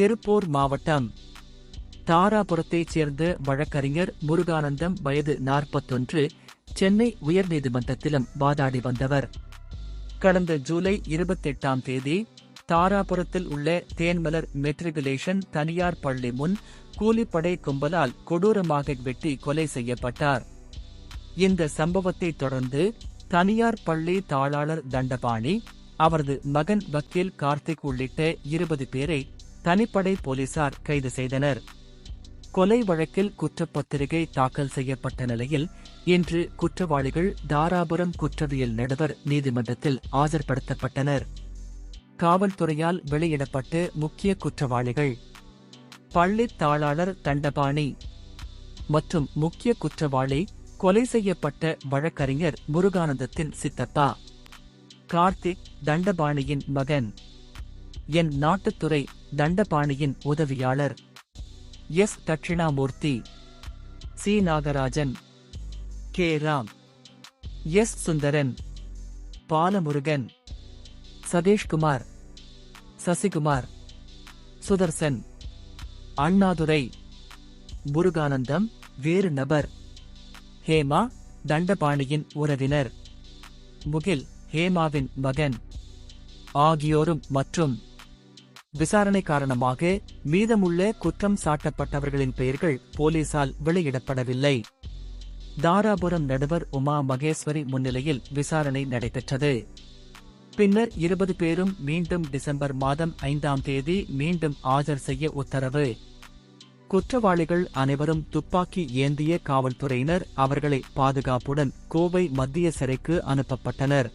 திருப்பூர் மாவட்டம் தாராபுரத்தைச் சேர்ந்த வழக்கறிஞர் முருகானந்தம் வயது நாற்பத்தொன்று சென்னை உயர்நீதிமன்றத்திலும் வாதாடி வந்தவர். கடந்த ஜூலை இருபத்தெட்டாம் தேதி தாராபுரத்தில் உள்ள தேன்மலர் மெட்ரிகுலேஷன் தனியார் பள்ளி முன் கூலிப்படை கும்பலால் கொடூரமாக வெட்டி கொலை செய்யப்பட்டார். இந்த சம்பவத்தை தொடர்ந்து தனியார் பள்ளி தாளாளர் தண்டபாணி அவரது மகன் வக்கீல் கார்த்திக் உள்ளிட்ட இருபது பேரை தனிப்படை போலீசார் கைது செய்தனர். கொலை வழக்கில் குற்றப்பத்திரிகை தாக்கல் செய்யப்பட்ட நிலையில் இன்று குற்றவாளிகள் தாராபுரம் குற்றவியல் நடுவர் நீதிமன்றத்தில் ஆஜர்படுத்தப்பட்டனர். காவல்துறையால் வெளியிடப்பட்ட முக்கிய குற்றவாளிகள். பள்ளி தாளாளர் தண்டபாணி மற்றும் முக்கிய குற்றவாளி கொலை செய்யப்பட்ட வழக்கறிஞர் முருகானந்தத்தின் சித்தப்பா. கார்த்திக் தண்டபாணியின் மகன். என் நாட்டுத்துறை தண்டபாணியின் உதவியாளர். S. Dakshinamurthy. C. Nagarajan. K. Ram. S. Sundaran. Balamurugan. Sathishkumar. Sasikumar. Sudarshan. Annadurai. Muruganandam. வேறு நபர். ஹேமா தண்டபாணியின் உறவினர். முகில் ஹேமாவின் மகன். ஆகியோரும் மற்றும் விசாரணை காரணமாக மீதமுள்ள குற்றம் சாட்டப்பட்டவர்களின் பெயர்கள் போலீசால் வெளியிடப்படவில்லை. தாராபுரம் நடுவர் உமா மகேஸ்வரி முன்னிலையில் விசாரணை நடைபெற்றது. பின்னர் இருபது பேரும் மீண்டும் டிசம்பர் மாதம் ஐந்தாம் தேதி மீண்டும் ஆஜர் செய்ய உத்தரவு. குற்றவாளிகள் அனைவரும் துப்பாக்கி ஏந்திய காவல்துறையினர் அவர்களை பாதுகாப்புடன் கோவை மத்திய சிறைக்கு அனுப்பப்பட்டனர்.